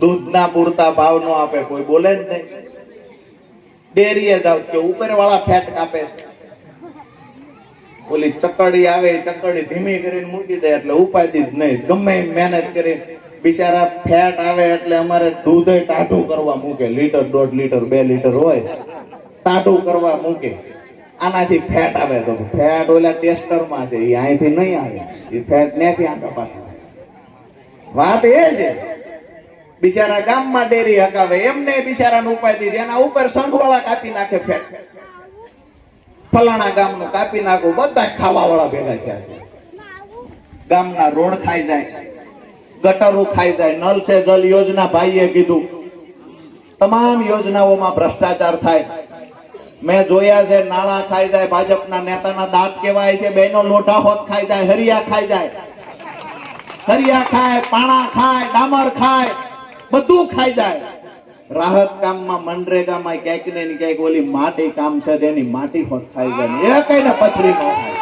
દૂધના પૂરતા ભાવ નો આપે, કોઈ બોલે જ નહીં. ડેરીએ જાવ કે ઉપર વાળા ફેટ કાપે ઓલી ચકડી આવે ચકડી ધીમી કરીને મૂકી દે એટલે ઉપાધિ જ નહીં. ગમે મહેનત કરી, બિચારા ફેટ આવે એટલે અમારે દૂધ ટાઢું કરવા મૂકે. લીટર, દોઢ લીટર, બે લીટર હોય, ટાઢું કરવા મૂકે. આનાથી ફેટ આવે તો ફેટ ઓલા ટેસ્ટરમાં છે, એ અહીંથી નહીં આવે. એ ફેટ ત્યાંથી આગળ પાછળ વાત એ છે બિચારા ગામમાં ડેરી હકાવે. એમને બિચારાને ઉપાય દીધી. એના ઉપર સંઘવાળા કાપી નાખે ફેટ ફલાણા ગામનું કાપી નાખું. બધા ખાવા વાળા ભેગા થયા છે. ગામના રોડ ખાઈ જાય. ગટરો ખાઈ જાય. નલ સે જલ યોજના ભાઈએ કીધું. તમામ યોજનાઓમાં ભ્રષ્ટાચાર થાય. મેં જોયા છે નાણા ખાઈ જાય, ભાજપના નેતાના દાંત કેવાય છે બેનો લોઢા હોત ખાઈ જાય, હરિયા ખાઈ જાય. હરિયા ખાય, પાણા ખાય, ડામર ખાય. બધું ખાઈ જાય. રાહત કામમાં, મનરેગામાં ક્યાંક ને ક્યાંક ઓલી માટી કામ છે તેની માટી હોત ખાઈ જાય એ કઈ ને પથરી ન થાય.